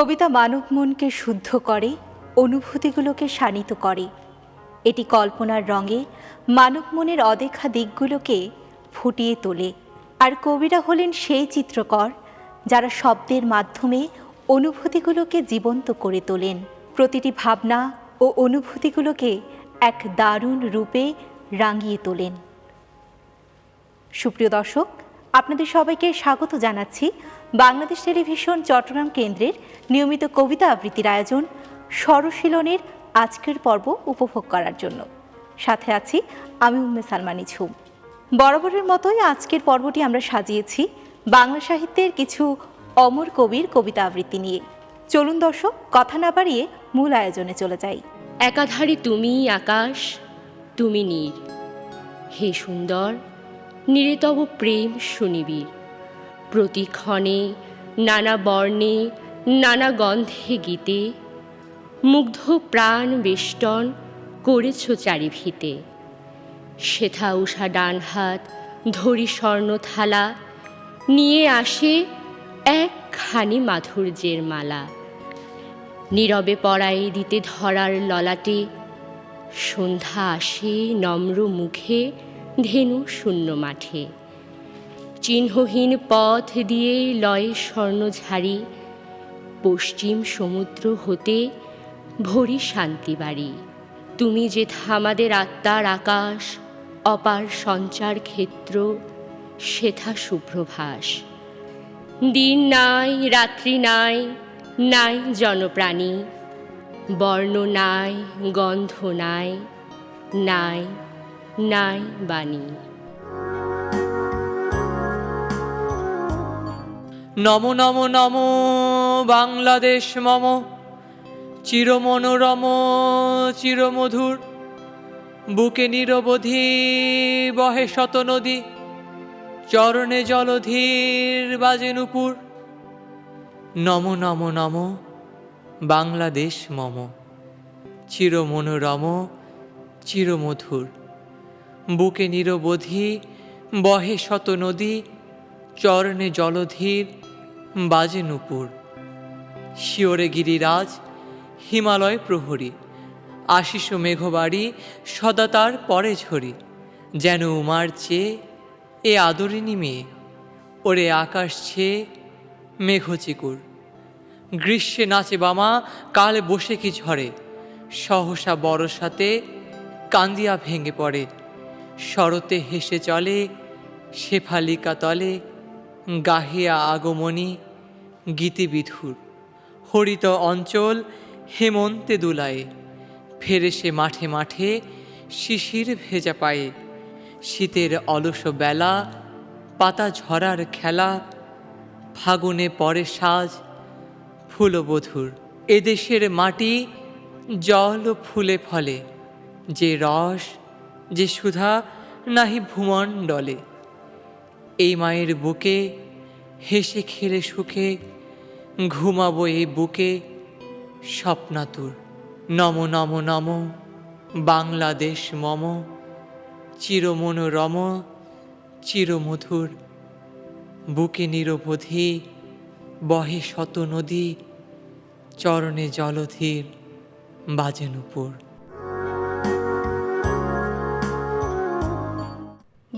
কবিতা মানব মনকে শুদ্ধ করে, অনুভূতিগুলোকে শানিত করে। এটি কল্পনার রঙে মানব মনের অদেখা দিকগুলোকে ফুটিয়ে তোলে। আর কবিরা হলেন সেই চিত্রকর যারা শব্দের মাধ্যমে অনুভূতিগুলোকে জীবন্ত করে তোলেন। প্রতিটি ভাবনা ও অনুভূতিগুলোকে এক দারুণ রূপে রাঙিয়ে তোলেন। সুপ্রিয় দর্শক আপনাদের সবাইকে স্বাগত জানাচ্ছি বাংলাদেশ টেলিভিশন চট্টগ্রাম কেন্দ্রের নিয়মিত কবিতা আবৃত্তির আয়োজন স্বরশীলনের আজকের পর্ব উপভোগ করার জন্য। সাথে আছি আমি উম্মে সালমানি ঝুম বরাবরের মতোই আজকের পর্বটি আমরা সাজিয়েছি বাংলা সাহিত্যের কিছু অমর কবির কবিতা আবৃত্তি নিয়ে। চলুন দর্শক, কথা না বাড়িয়ে মূল আয়োজনে চলে যাই। একাধারে তুমি আকাশ, তুমি নীর হে সুন্দর নীরে তব প্রেম সুনিবির প্রতিক্ষণে, নানা বর্ণে, নানা গন্ধে গীতে, মুগ্ধ প্রাণ বেষ্টন করেছ চারিভিতে। শেথা উষা ডান হাত ধরি স্বর্ণ থালা নিয়ে আসে একখানি মাধুর্যের মালা। নীরবে পড়াই দিতে ধরার ললাটে, সন্ধ্যা আসে নম্র মুখে ধেনু শূন্য মাঠে। চিহ্নহীন পথ দিয়ে লয়ে স্বর্ণ ঝাড়ি, পশ্চিম সমুদ্র হতে ভরি শান্তি বাড়ি। তুমি যে থামাদের আত্মার আকাশ, অপার সঞ্চার ক্ষেত্র, সেথা শুভ্রভাস দিন নাই, রাত্রি নাই নাই জনপ্রাণী। বর্ণ নাই, গন্ধ নাই নাই নাই বাণী। নম নম নম, বাংলাদেশ মম। চিরমনোরম, চিরমধুর। বুকে নিরবধি বহে শত নদী। চরণে জলধীর বাজে নুপুর। নম নম নম, বাংলাদেশ মম। চিরমনোরম, চিরমধুর। বুকে নিরবধি, বহে শত নদী, চরণে জলধীর, বাজে নুপুর। শিওরে গিরিরাজ, হিমালয় প্রহরী, আশিস মেঘবাড়ি সদা তার পরে ঝরি। যেন উমার চেয়ে এ আদরিনী মেয়ে, ওরে আকাশ ছেয়ে মেঘচিকুর। গ্রীষ্মে নাচে বামা, কাল বসে কি ঝরে। সহসা বরসাতে কান্দিয়া ভেঙে পড়ে। শরতে হেসে চলে, শেফালিকা তলে, গাহিয়া আগমনী, গীতিবিধুর। হরিত অঞ্চল হেমন্তে দুলায়ে, ফেরে সে মাঠে মাঠে শিশির ভেজা পায়ে। শীতের অলস বেলা, পাতা ঝরার খেলা, ফাগুনে পরে সাজ, ফুলবধুর। এদেশের মাটি জল ও ফুলে ফলে, যে রস যে সুধা নাহি ভূমণ্ডলে এই মায়ের বুকে হেসে খেলে সুখে ঘুমাবো এই বুকে স্বপ্নাতুর। নম নম নম, বাংলাদেশ মম, চিরমনোরম, চিরমধুর। বুকে নিরবধি বহে শত নদী, চরণে জলধীর বাজে নুপুর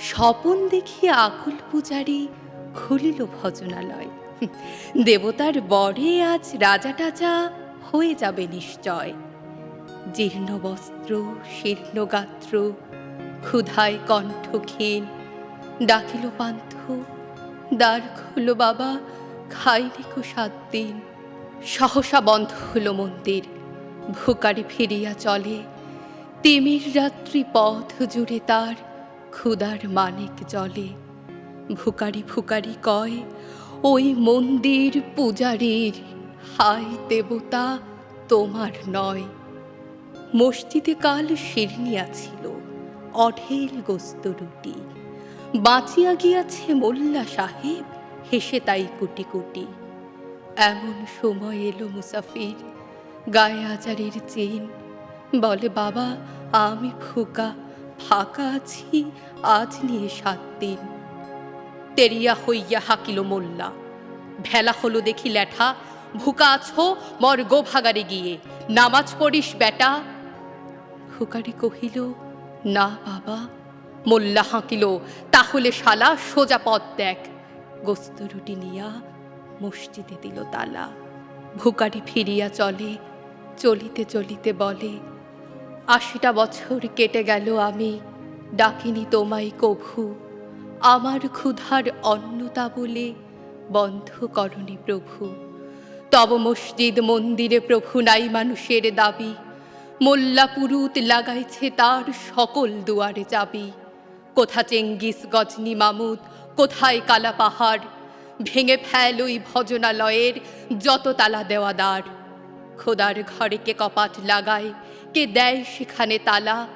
স্বপন দেখি আকুল পূজারি খুলিল ভজনালয়। দেবতার বরে আজ রাজা টাজা হয়ে যাবে নিশ্চয়। জীর্ণ বস্ত্র, শীর্ণ গাত্র, ক্ষুধায় কণ্ঠক্ষীণ ডাকিল পান্থ, দ্বার খুলো বাবা, খাইলে কো সাত দিন। সহসা বন্ধ হলো মন্দির, ভুকারি ফিরিয়া চলে। তিমির রাত্রি পথ জুড়ে তার ক্ষুদার মানিক জলে। ভুকারি ফুকারি কয়, ওই মন্দির পূজারীর হাই দেবতা তোমার নয়। মসজিদে কাল শিরনিয়া ছিল, অঢেল গোস্ত রুটি। বাঁচিয়া গিয়াছে মোল্লা সাহেব, হেসে তাই কুটি কুটি। এমন সময় এলো মুসাফির, গায়ে আজারের চেন। বলে, বাবা, আমি ফুকা ফাঁকা আছি, আজ নিয়ে সাত দিন। তেরিয়া হইয়া হাকিল মোল্লা। ভেলা হলো দেখি ল্যাঠা, ভুকা আছো মর গো ভাগারে গিয়ে। নামাজ পড়িস বেটা। ফুকারি কহিল, না বাবা। মোল্লা হাঁকিল, তাহলে শালা সোজা পথ দেখ। গোস্ত রুটি নিয়া মসজিদে দিল তালা। ভুকারি ফিরিয়া চলে, চলিতে চলিতে বলে আশিটা বছর কেটে গেল আমি, ডাকিনি তোমায় কভু। আমার ক্ষুধার অন্নতা বলে বন্ধ করনি প্রভু। তব মসজিদ মন্দিরে প্রভু নাই মানুষের দাবি। মোল্লা পুরুত লাগাইছে তার সকল দুয়ারে চাবি। কোথা চেঙ্গিস গজনি মামুদ, কোথায় কালা পাহাড়? ভেঙে ফেল ওই ভজনালয়ের যত তালা দেওয়াদার। খোদার ঘরে কে কপাট লাগায় কে দেয় সেখানে তালা?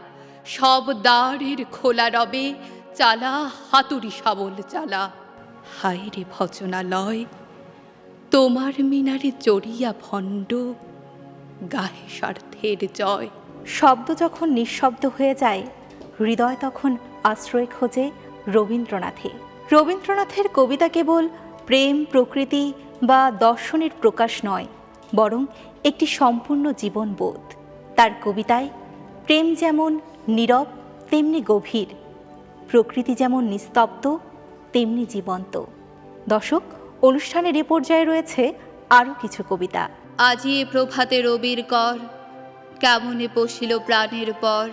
সব দ্বারের খোলা রবে চালা, হাতুড়ি শাবল চালা। হায় রে ভজনালয়, তোমার মিনারে জড়িয়া ভণ্ড, গাহে স্বার্থের জয়। শব্দ যখন নিঃশব্দ হয়ে যায়, হৃদয় তখন আশ্রয় খোঁজে রবীন্দ্রনাথে। রবীন্দ্রনাথের কবিতা কেবল প্রেম, প্রকৃতি বা দর্শনের প্রকাশ নয়, বরং একটি সম্পূর্ণ জীবনবোধ। তার কবিতায়, প্রেম যেমন নীরব, তেমনি গভীর, প্রকৃতি যেমন নিস্তব্ধ, তেমনি জীবন্ত। দর্শক, অনুষ্ঠানের এ পর্যায়ে রয়েছে আরও কিছু কবিতা। আজি এ প্রভাতে রবির কর, কেমনে পশিল প্রাণের পর,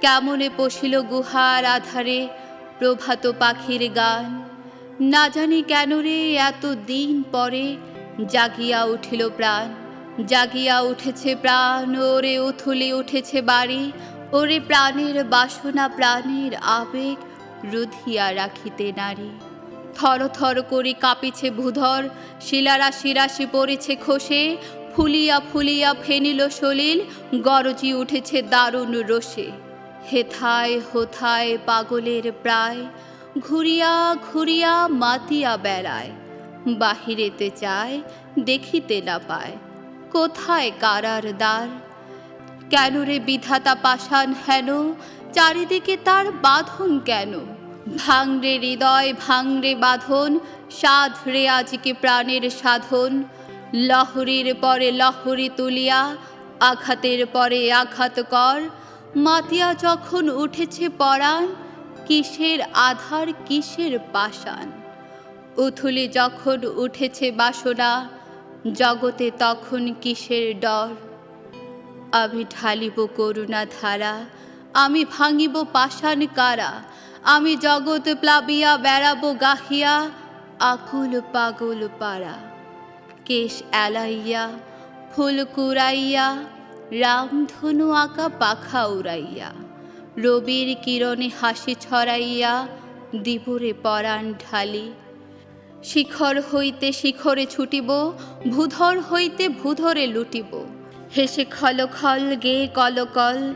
কেমনে পশিল গুহার আধারে প্রভাত পাখির গান, না জানি কেন রে এত দিন পরে জাগিয়া উঠিল প্রাণ। জাগিয়া উঠেছে প্রাণ, ওরে উথুলি উঠেছে বাড়ি, ওরে প্রাণের বাসনা, প্রাণের আবেগ রুধিয়া রাখিতে নারী। থর থর করে কাঁপিছে ভূধর শিলারাশি রাশি পড়েছে খসে, ফুলিয়া ফুলিয়া ফেনিল সলিল, গরজি উঠেছে দারুণ রোষে। হেথায় হোথায় পাগলের প্রায়, ঘুরিয়া ঘুরিয়া মাতিয়া বেড়ায়, বাহিরেতে চায়, দেখিতে না পায়। কোথায় কারার দ্বার? কেন রে বিধাতা পাষাণ হেন? চারিদিকে তার বাঁধন কেন? ভাঙরে হৃদয় ভাঙরে বাঁধন, সাধ রে আজকে প্রাণের সাধন। লহরীর পরে লহরী তুলিয়া, আঘাতের পরে আঘাত কর। মাতিয়া যখন উঠেছে পরাণ, কিসের আধার, কিসের পাষাণ? উথুলি যখন উঠেছে বাসনা জগতে তখন কিসের ডর? আমি ঢালিব করুণা ধারা আমি ভাঙিব পাষাণ কারা? আমি জগৎ প্লাবিয়া, বেড়াবো গাহিয়া, আকুল পাগল পাড়া। কেশ এলাইয়া, ফুল কুড়াইয়া রামধনু আঁকা পাখা উড়াইয়া। রবির কিরণে হাসি ছড়াইয়া, দিবরে পরাণ ঢালি শিখর হইতে শিখরে ছুটিব, ভূধর হইতে ভূধরে লুটিব। হেসে খল খল গে কলকল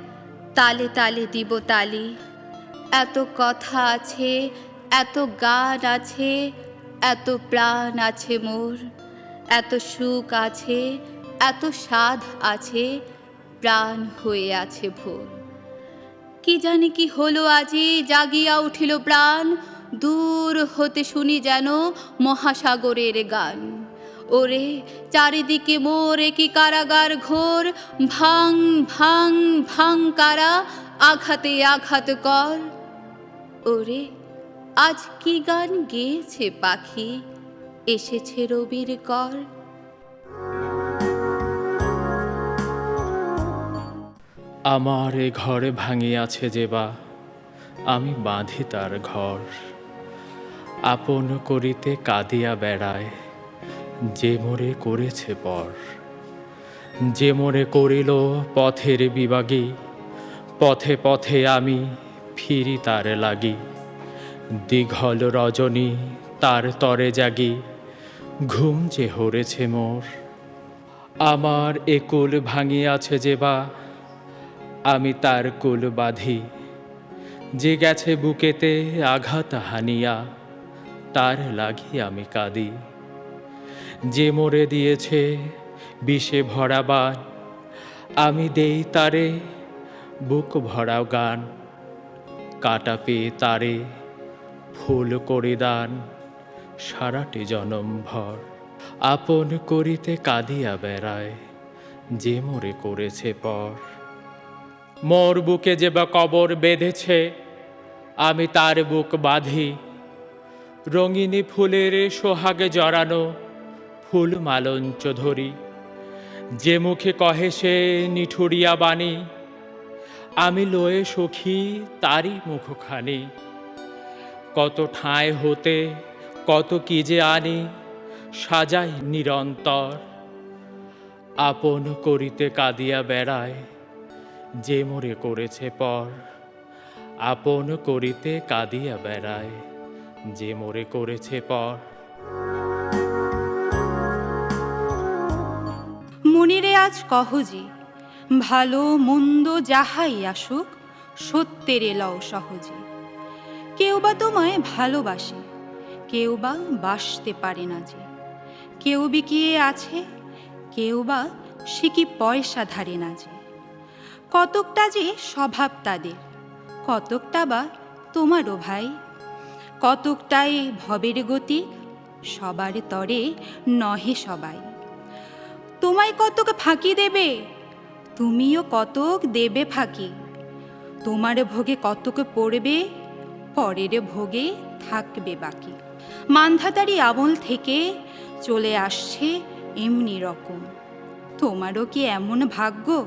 তালে তালে দিব তালি। এত কথা আছে, এত গান আছে, এত প্রাণ আছে মোর। এত সুখ আছে, এত স্বাদ আছে, প্রাণ হয়ে আছে ভোর। কি জানি কি হলো আজি, জাগিয়া উঠিল প্রাণ দূর হতে শুনি যেন মহাসাগরের গান। ওরে, চারিদিকে মোরে কি কারাগার ঘোর? ভাং ভাং ভাং কারা আঘাতে আঘাত কর। ওরে, আজ কি গান গেয়েছে পাখি? এসেছে রবির কর। আমার এ ঘরে ভাঙিয়াছে যে বা, আমি বাঁধি তার ঘর। আপন করিতে কাঁদিয়া বেড়ায়, যে মোরে করেছে পর। যে মোরে করিল পথের বিবাগী পথে পথে আমি ফিরি তার লাগি। দীঘল রজনী তার তরে জাগি, ঘুম যে হরেছে মোর। আমার এ কুল ভাঙিয়াছে যে বা, আমি তার কুল বাঁধি। যে গেছে বুকেতে আঘাত হানিয়া তার লাগি আমি কাঁদি। যে মরে দিয়েছে বিষে ভরা বান, আমি দেই তারে বুক ভরাও গান। কাটা পেয়ে তারে ফুল করে দান, সারাটি জনম ভর। আপন করিতে কাঁদিয়া বেড়ায়, যে মোরে করেছে পর। মোর বুকে যে বা কবর বেঁধেছে, আমি তার বুক বাঁধি রঙিনী ফুলের সোহাগে জড়ানো ফুল মালঞ্চ ধরি। যে মুখে কহে সে নিঠুরিয়া বাণী, আমি লয়ে সখী তারই মুখখানি। কত ঠাঁই হতে, কত কি যে আনি, সাজাই নিরন্তর। আপন করিতে কাঁদিয়া বেড়ায়, যে মোরে করেছে পর, আপন করিতে কাঁদিয়া বেড়ায়। যে মোরে করেছে পর। মনিরে আজ কহ যে, ভালো মন্দ যাহাই আসুক, সত্যের এলাও সহজে। কেউ বা তোমায় ভালোবাসে, কেউ বা বাসতে পারে না যে। কেউ বিকিয়ে আছে, কেউ বা সে কি পয়সা ধারে না যে। কতকটা যে স্বভাব তাদের, কতকটা বা তোমারও ভাই কতকটাই ভবের গতি, সবার তরে নহে সবাই। তোমায় কতক ফাঁকি দেবে, তুমিও কতক দেবে ফাঁকি। তোমার ভোগে কতক পড়বে, পরের ভোগে থাকবে বাকি। মান্ধাতারি আমল থেকে চলে আসছে এমনি রকম। তোমারও কি এমন ভাগ্য,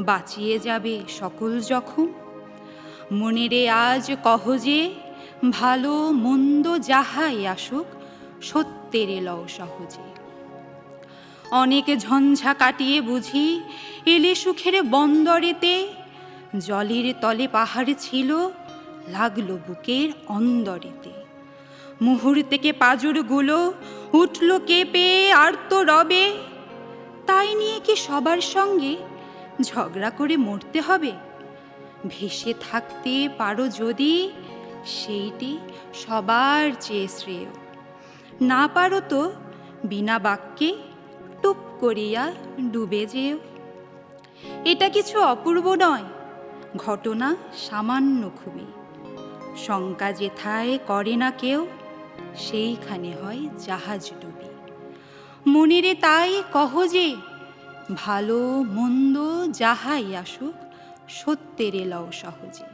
বাঁচিয়ে যাবে সকল জখম? মনেরে আজ কহ যে ভালো মন্দ যাহাই আসুক, সত্যের লও সহজে। অনেক ঝঞ্ঝা কাটিয়ে বুঝি, এলে সুখের বন্দরেতে জলের তলে পাহাড় ছিল, লাগল বুকের অন্দরেতে। মুহূর্তেকে পাজরগুলো উঠল কেঁপে আর তো রবে, তাই নিয়ে কি সবার সঙ্গে ঝগড়া করে মরতে হবে? ভেসে থাকতে পারো যদি সেইটি সবার চেয়ে শ্রেয়। না পারো তো বিনা বাক্যে টুপ করিয়া ডুবে যেও। এটা কিছু অপূর্ব নয়, ঘটনা সামান্য খুবই। শঙ্কা যেথায় করে না কেউ, সেইখানে হয় জাহাজ ডুবি। মনেরে তাই কহ যে, ভালো মন্দ যাহাই আসুক, সত্যের লও সহজে।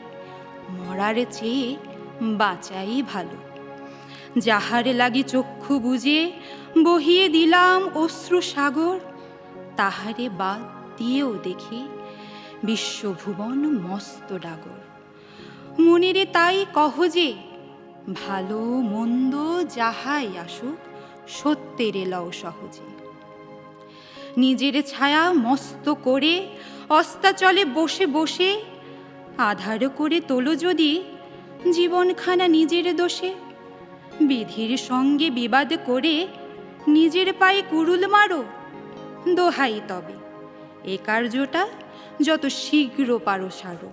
মরার চেয়ে বাঁচাই ভালো। যাহার লাগি চক্ষু বুঝে বহিয়ে দিলাম অশ্রু সাগর, তাহারে বাদ দিয়েও দেখি বিশ্বভুবন মস্ত ডাগর। মনেরে তাই কহ যে, ভালো মন্দ যাহাই আসুক, সত্যের লও সহজে। নিজের ছায়া মস্ত করে অস্তাচলে বসে বসে আধার করে তোলো যদি জীবনখানা নিজের দোষে। বিধির সঙ্গে বিবাদ করে নিজের পায়ে কুরুল মারো। দোহাই তবে, এ কার্যটা যত শীঘ্র পারো সারো।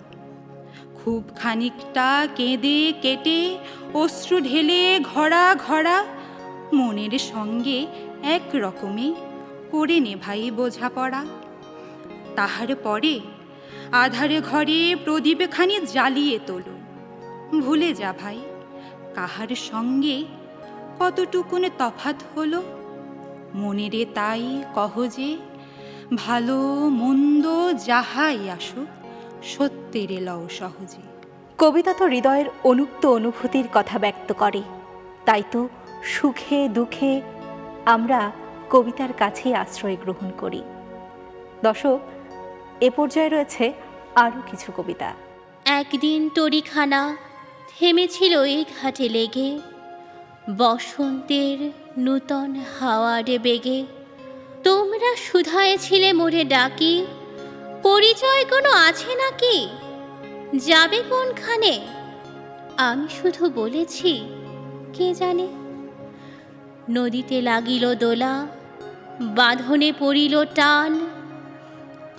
খুব খানিকটা কেঁদে কেটে, অশ্রু ঢেলে ঘরা ঘরা মনের সঙ্গে এক রকমে করে নে ভাই বোঝাপড়া। তাহার পরে আধারে ঘরে প্রদীপখানি জ্বালিয়ে তোলো। ভুলে যা ভাই, কাহার সঙ্গে কতটুকুন তফাত হলো? মনেরে তাই কহ যে, ভালো মন্দ যাহাই আসুক, সত্যের লও সহজে। কবিতা তো হৃদয়ের অনুক্ত অনুভূতির কথা ব্যক্ত করে। তাই তো সুখে দুঃখে আমরা কবিতার কাছেই আশ্রয় গ্রহণ করি। দর্শক এ পর্যায়ে রয়েছে আরও কিছু কবিতা। একদিন তরিখানা থেমেছিল এই ঘাটে লেগে, বসন্তের নূতন হাওয়ার বেগে। তোমরা শুধায় ছিলে মোরে ডাকি, পরিচয় কোনো আছে নাকি? যাবে কোনখানে? আমি শুধু বলেছি, কে জানে? নদীতে লাগিল দোলা, বাঁধনে পড়িল টান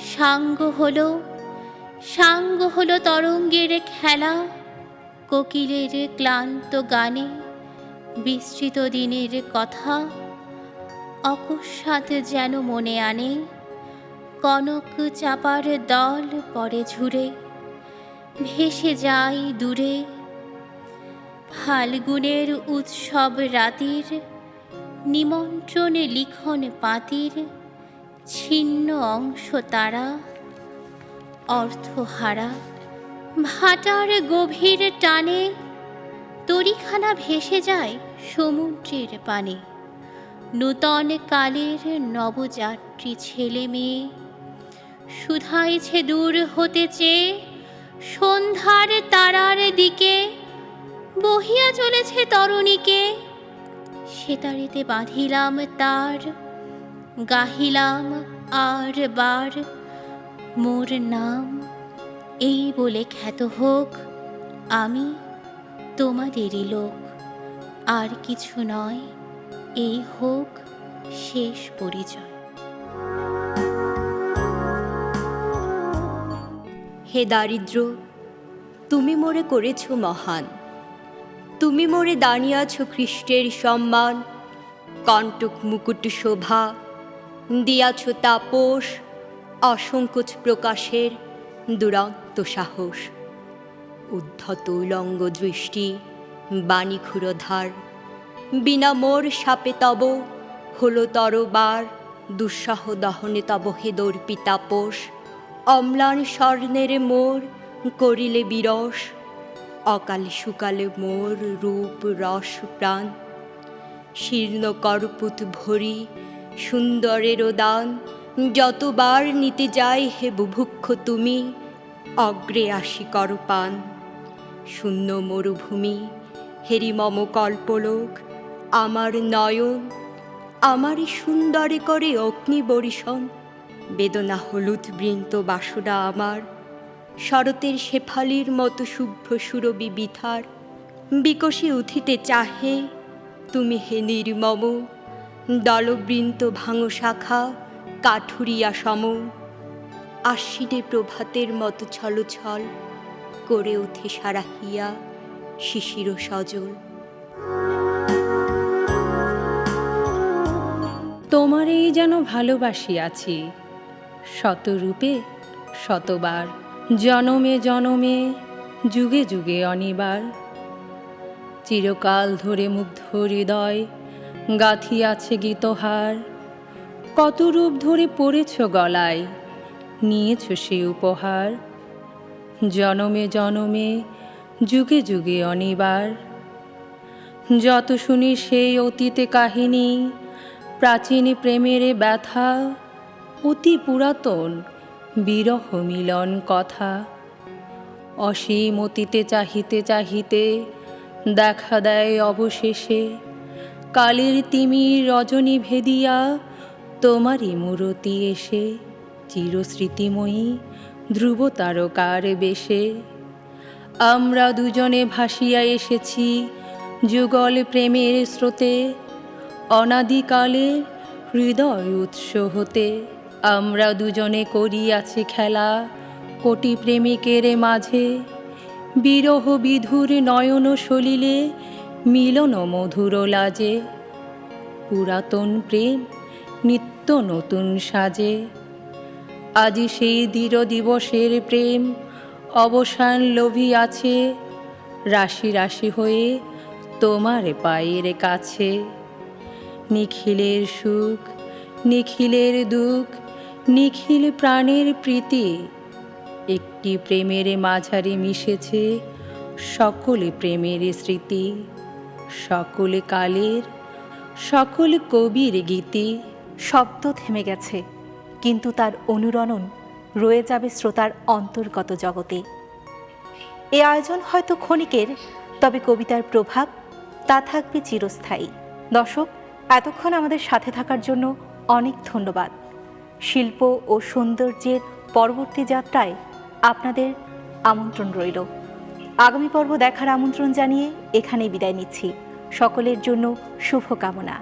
সাঙ্গ হলো সাঙ্গ হলো তরঙ্গের খেলা, কোকিলের ক্লান্ত গানে বিস্তৃত দিনের কথা, অকস্মাৎ যেন মনে আনে, কনক চাপার দল পরে ঝুরে, ভেসে যায় দূরে। ফাল্গুনের উৎসব রাতির নিমন্ত্রণে লিখন পাতির ছিন্ন অংশ তারা অর্থহারা ভাটার গভীর টানে, তরিখানা ভেসে যায় সমুদ্রের পানে। নূতন কালের নবযাত্রী ছেলে মেয়ে, শুধাইছে দূর হতে চেয়ে, সন্ধ্যার তারার দিকে বহিয়া চলেছে তরণীকে। সেতারিতে বাঁধিলাম তার গাহিলাম আর বার। মোর নাম এই বলে খ্যাত হোক, আমি তোমাদেরই লোক। আর কিছু নয়, এই হোক শেষ পরিচয়। হে দারিদ্র, তুমি মোরে করেছ মহান। তুমি মোরে দাঁড়িয়েছ খ্রিস্টের সম্মান। কণ্টক মুকুট শোভা দিয়াছ তাপস অসংকোচ প্রকাশের দুরন্ত সাহস। উদ্ধত উলঙ্গ দৃষ্টি, বাণী ক্ষুরধার, বিনা মোর সাপে তব, হলো তরবার দুঃসহ দহনে তব হে দর্পি তাপস অম্লান স্বর্ণের মোর করিলে বিরস, অকালে সুকালে মোর রূপ রস প্রাণ। শীর্ণ করপুত ভরি সুন্দরের দান, যতবার নিতে যাই হে বুভুক্ষ তুমি, অগ্রে আসি করপান। শূন্য মরুভূমি, হেরি মম কল্পলোক, আমার নয়ন, আমারই সুন্দরে করে অগ্নি বরিশন। বেদনা হলুদ বৃন্ত বাসনা আমার, শরতের শেফালির মতো শুভ্র সুরবি বিথার। বিকশে উঠিতে চাহে, তুমি হে নির্মম দলবৃন্ত ভাঙো শাখা, কাঠুরিয়া সম। আশ্বিনে প্রভাতের মতো ছলছল করে ওঠে সারাহিয়া শিশির সজল। তোমারেই যেন ভালোবাসিয়াছি শতরূপে, শতবার, জনমে জনমে, যুগে যুগে অনিবার। চিরকাল ধরে মুগ্ধ হৃদয় গাথিয়াছে গীতহার। কত রূপ ধরে পড়েছ গলায়, নিয়েছ সে উপহার। জনমে জনমে, যুগে যুগে অনিবার। যত শুনি সেই অতীতে কাহিনী, প্রাচীন প্রেমের ব্যথা, অতি পুরাতন বিরহ মিলন কথা। অসীম অতীতে চাহিতে চাহিতে, দেখা দেয় অবশেষে কালের তিমির রজনী ভেদিয়া, তোমারই মূরতি এসে চিরস্মৃতিময়ী ধ্রুব তারকার বেশে। আমরা দুজনে ভাসিয়া এসেছি যুগল প্রেমের স্রোতে, অনাদিকালে হৃদয় উৎস হতে। আমরা দুজনে করিয়াছি খেলা কোটি প্রেমিকের মাঝে, বিরহ বিধুর নয়ন সলিলে মিলন মধুর লাজে, পুরাতন প্রেম নিত্য নতুন সাজে। আজি সেই দৃঢ় দিবসের প্রেম অবসান লোভী আছে রাশি রাশি হয়ে তোমার পায়ের কাছে। নিখিলের সুখ, নিখিলের দুঃখ, নিখিল প্রাণের প্রীতি, একটি প্রেমের মাঝারে মিশেছে সকল প্রেমের স্মৃতি। সকল কালের, সকল কবির গীতি। শব্দ থেমে গেছে, কিন্তু তার অনুরণন রয়ে যাবে শ্রোতার অন্তর্গত জগতে। এ আয়োজন হয়তো ক্ষণিকের, তবে কবিতার প্রভাব তা থাকবে চিরস্থায়ী। দর্শক, এতক্ষণ আমাদের সাথে থাকার জন্য অনেক ধন্যবাদ। শিল্প ও সৌন্দর্যের পরবর্তী যাত্রায় আপনাদের আমন্ত্রণ রইল। আগামী পর্ব দেখার আমন্ত্রণ জানিয়ে এখানেই বিদায় নিচ্ছি। সকলের জন্য শুভকামনা।